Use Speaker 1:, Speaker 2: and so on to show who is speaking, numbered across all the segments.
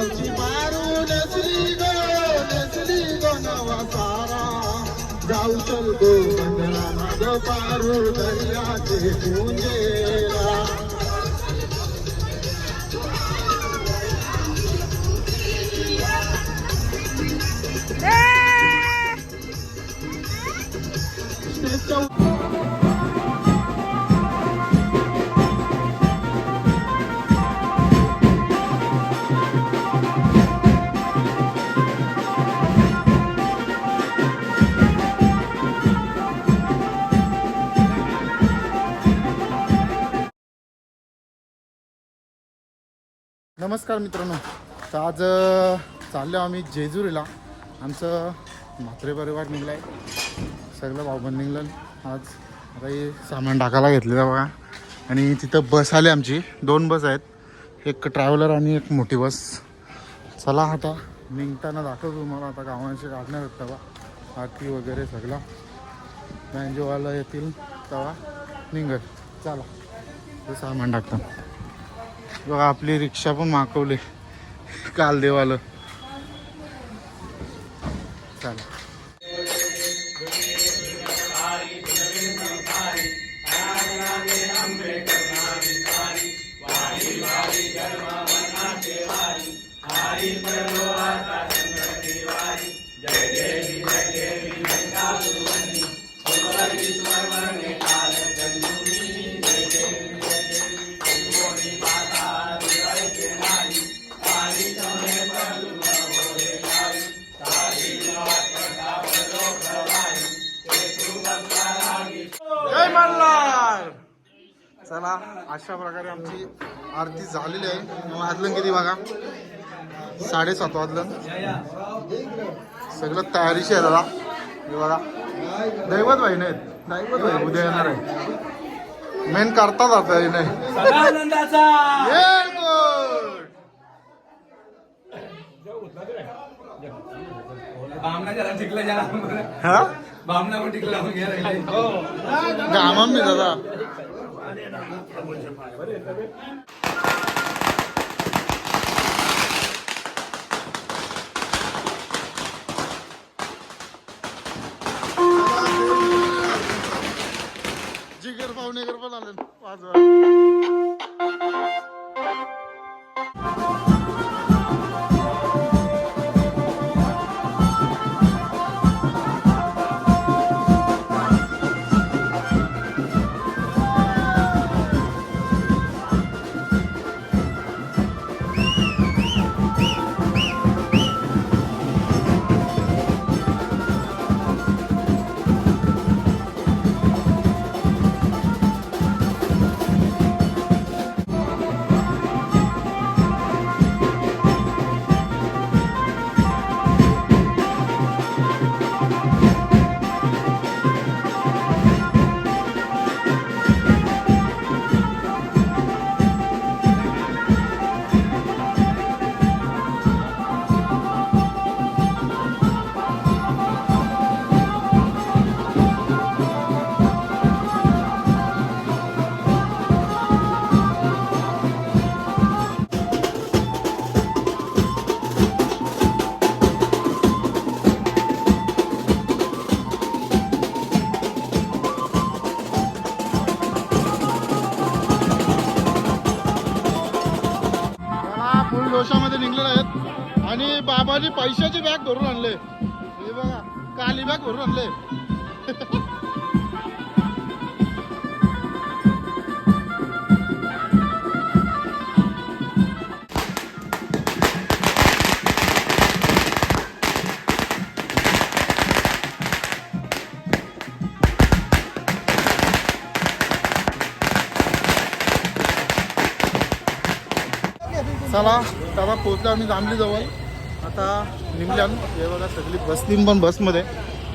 Speaker 1: गावची मारू नसली गो नसली गो नवा सारा जाऊ चल गो बंधना माग पारू दर्याचे पुंजेला स्टेजच्या नमस्कार मित्रांनो. तर आज चाललो आम्ही जेजुरीला. आमचं म्हात्रे परिवार निघला आहे सगळं भाऊबंद निघलं. आज आता हे सामान टाकायला घेतलेलं बघा. आणि तिथं बस आली आमची. दोन बस आहेत. एक ट्रॅव्हलर आणि एक मोठी बस. चला आता निघताना दाखवतो तुम्हाला. आता गावांचे काढणार आहेत तवा. आरती वगैरे सगळं. बँजोवाला येतील तेव्हा निघत चला. ते सामान टाकतं. बघा आपली रिक्षा पण मागवली. काल देवाला अशा प्रकारे आमची आरती झालेली आहे. वाजलं किती बघा? साडेसात वाजलं. सगळं तयारीशी आहे दादा. हे बघा. दैवत भाई नाहीत दैवत भाई उद्या येणार आहे मेन करतात आता हे नाही.
Speaker 2: सदानंदाचा!
Speaker 1: Very good.
Speaker 2: बामना जरा टिकलं जरा.
Speaker 1: हा?
Speaker 2: बामना पण टिकलं लावून घ्या रे.
Speaker 1: गामा मी दादा. जिगर पाहुणेकर पण आले. वाजवा. आणि पैशाची बॅग भरून आणले. हे बघा काली बॅग भरून आणले. चला दादा पोहोचलो आम्ही जांभली जवळ आता निघल्यान हे बघा सगळी बसली पण बसमध्ये.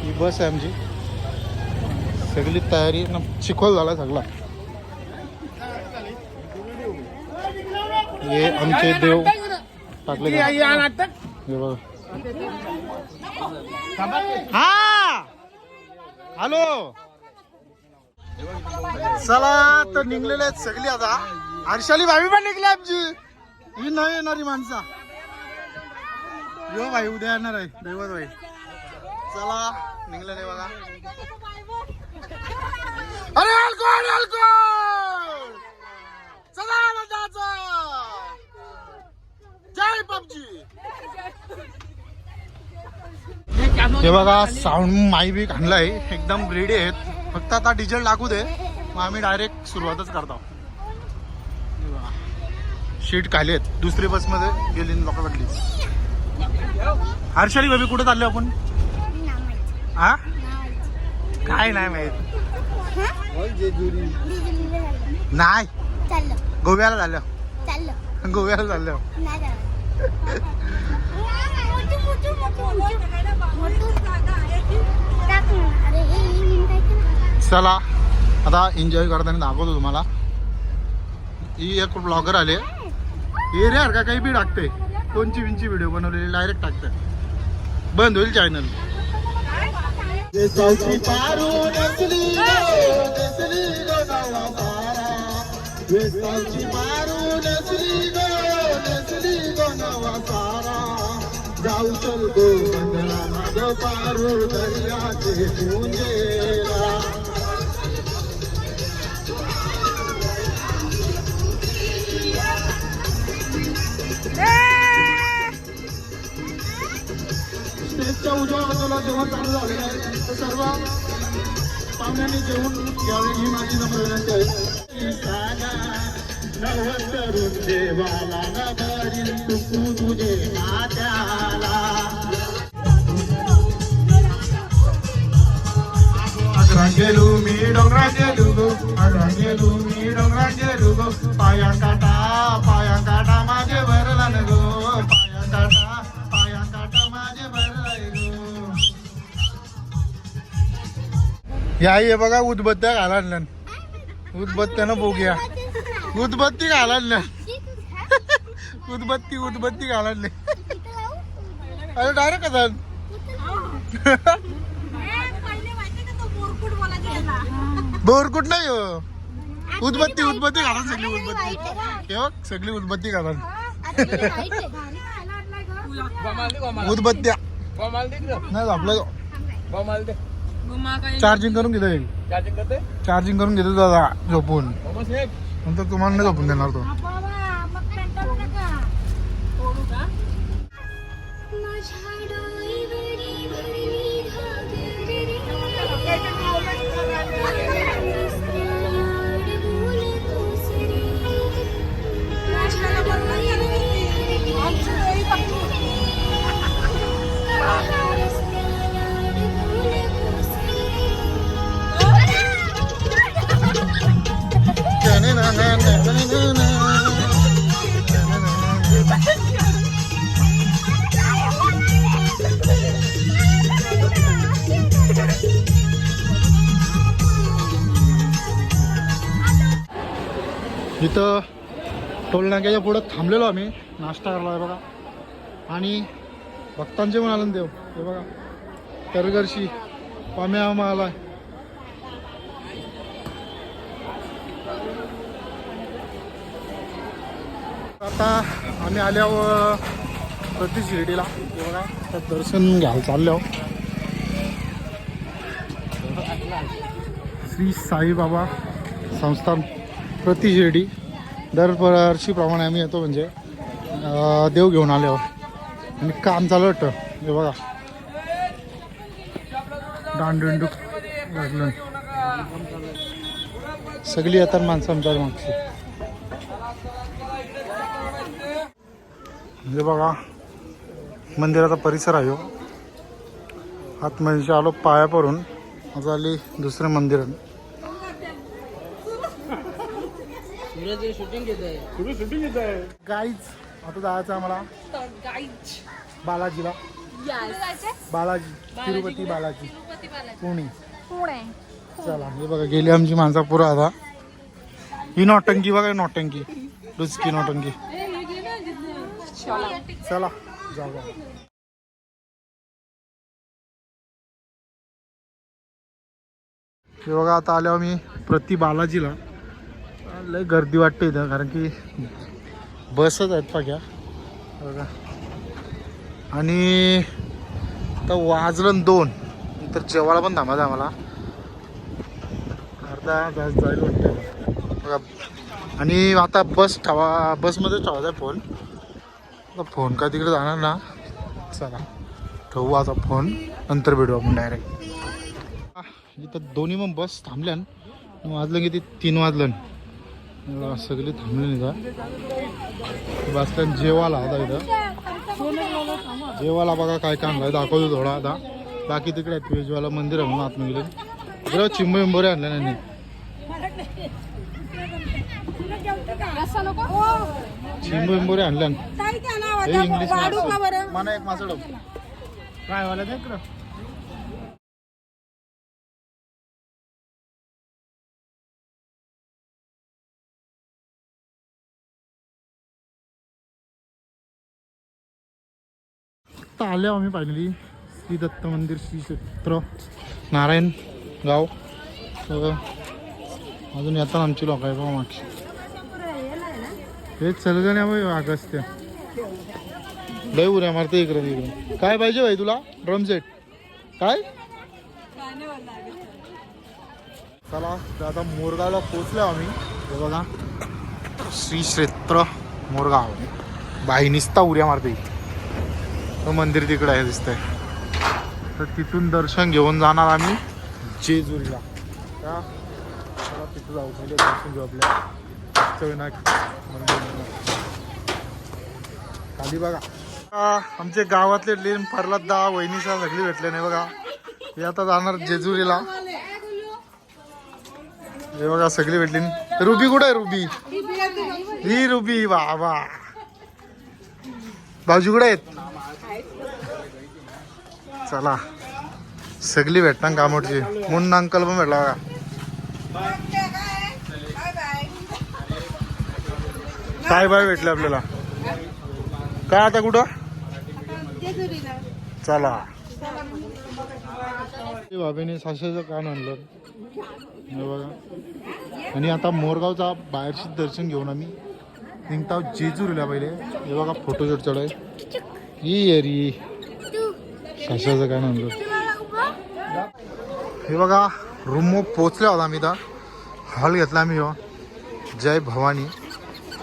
Speaker 1: ही बस आहे आमची. सगळी तयारी न चिखोल झाला सगळा. हे आमचे देव टाकले. हे बघा. हा! हॅलो! चला तर निघलेले आहेत सगळी आता. हर्षाली भाभी पण निघली आमची. ही नाही येणारी माणसा. यो भाई उद्या येणार आहे. दैवत भाई. चला निघलं नाही बघा. अरे अल्कोहोल अल्कोहोल! चला मंदाचा जय पबजी! हे बघा साऊंड माई बी आणलाय. एकदम रेडी आहेत. फक्त आता डिझेल टाकू दे. मग आम्ही डायरेक्ट सुरुवातच करतो. शीट खाली आहेत. दुसरी बसमध्ये गेली लोकांकडली हर्षाली बेबी कुठे चाललो आपण? हा? काय नाही माहीत. नाही. गोव्याला झालं. गोव्याला झालं. चला आता एन्जॉय करताना दाखवतो तुम्हाला. ही एक ब्लॉगर आले. हे रे का काही बी टाकते. कोणची विंची व्हिडिओ बनवलेली डायरेक्ट टाकतात. बंद होईल चॅनल
Speaker 3: जाऊ चल गो मंडळा माझ पारू दर्याचे पुंजेला स्टेजच्या उजव्या बाजूला जेवण चालू झालेलं आहे तर सर्व पाहुण्यांनी जेवून घ्यावे ही माझी नम्र विनंती आहे. मी डोंगरा गेलो गो अग्रा गेलो मी डोंगरा गेलो गो पाया काटा पाया काटा.
Speaker 1: या हे बघा उदबत्त्या घालायला उदबत्त्यानं बघूया उदबत्ती घालायला उदबत्ती उदबत्ती घालायला अरे डायरेक्ट का बोरकुट नाही हो. उदबत्ती उदबत्ती घाला सगळी उदबत्ती. हे सगळी उदबत्ती घाला उदबत्त्या. नाही आपलं चार्जिंग करून घेतो चार्जिंग करून घेतो दादा झोपून. नंतर तुम्हाला नाही झोपून देणार तो. इथं टोलनाक्याच्या पुढं थांबलेलो आम्ही. नाश्ता करायला आहे बघा. आणि भक्तांचे पण आलं देव हे बघा. तरगरशी पाम्या आम्हा आता आम्ही आल्यावर प्रतीश शिर्डीला. हे बघा. तर दर्शन घ्यायला चाललो श्री साईबाबा संस्थान. प्रति शिर्डी. दरवर्षीप्रमाणे आम्ही येतो म्हणजे देव घेऊन आल्यावर. आणि काम चालू वाटतं. हे बघा. दांडुंडू लागलं. सगळी येतात माणसं आमच्या मागची. हे बघा. मंदिराचा परिसर आहे हो. म्हणजे आलो पाया पडून. आता आली दुसरं मंदिर गाईच आता जायचं आम्हाला. बालाजीला. बालाजी तिरुपती बालाजी. पुणे.
Speaker 4: पुणे.
Speaker 1: चला हे बघा गेली आमची माणसा पुरा आता. ही नौटंकी बघा नौटंकी. डुचकी नौटंकी. चला जाऊ जाऊ. हे बघा आता आलो आम्ही प्रति बालाजीला. लय गर्दी वाटते इथं कारण की बसच आहेत बघा बघा. आणि तर वाजलं दोन. तर जेवायला पण थांबायचं आम्हाला अर्धा तास जाईल वाटतं. बघा. आणि आता बस ठेवा बसमध्येच ठेवायचा आहे फोन. आता फोन काय तिकडे जाणार ना? चला. ठेवू आता फोन. नंतर भेटू आपण डायरेक्ट इथं दोन्ही मग बस थांबल्यान. वाजलं की ते तीन वाजलं. सगळे थांबले इथं बसल्यान जेवायला आता इथं. जेवायला बघा काय काय आणलं दाखवतो थोडा आता. बाकी तिकडे आहेत वेजवाला मंदिर आहे म्हणून आतमध्ये गेले इकडं चिंबे बिंबोरे आणले नाही चिंबे बिंबोरे आणले. हे इंग्लिश मला एक माझं काय वाला ते आत्ता आले आम्ही फायनली श्री दत्त मंदिर श्री क्षेत्र. नारायण गाव. अजून येतात आमची लोक आहे बघा मागची. हे चलगण आहे अगस्त्य लय उऱ्या मारते इकडे तिकडे काय पाहिजे भाई तुला? ड्रम सेट काय? चला तर आता मोरगावला पोचलो आम्ही. हे बघा. श्री क्षेत्र मोरगाव. बाई निसता उड्या मारते. तो मंदिर तिकडे आहे दिसतंय. तर तिथून दर्शन घेऊन जाणार आम्ही. जेजुरीला. तिथं जाऊ. पहिले दर्शन घेऊ आपल्या. खाली बघा. आमचे गावातले लेन फरलात दा वहिनीचा सगळी भेटले नाही बघा. हे आता जाणार जेजुरीला. हे बघा सगळी भेटली. रुबी कुठे आहे रुबी? ही रुबी वा वा. भाऊजी कुठे आहेत? चला. सगळी भेटणार कामोडची. म्हणून अंकल पण भेटला बघा. काय बाय भेटले आपल्याला? काय आता कुठं? चला. बाबीने साशाचं कान आणलं. हे बघा. आणि आता मोरगावचा बाहेरशी दर्शन घेऊन आम्ही. निघता जेजूरला पहिले. हे बघा फोटोशूट चढाय ये अरी कशाचं काय आणलं हे बघा रूम पोचल्या होता आम्ही तर हॉल घेतला आम्ही हो. जय भवानी.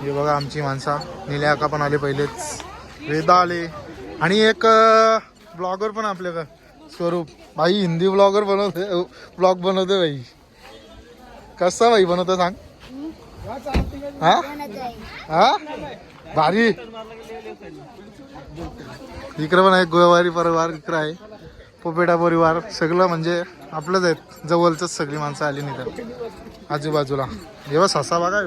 Speaker 1: हे बघा आमची माणसा. निल्या आका पण आले पहिलेच. वेदा आले. आणि एक ब्लॉगर पण आपल्या स्वरूप. भाई हिंदी ब्लॉगर बनवते ब्लॉग बनवते भाई कसा भाई बनवतो सांग? हा? हा? भारी. इकडं पण आहे गोवारी परिवार इकडं आहे. पोपेटा परिवार सगळं म्हणजे आपलंच आहेत. जवळचंच सगळी माणसं आली नाही तर आजूबाजूला जेव्हा ससा बघा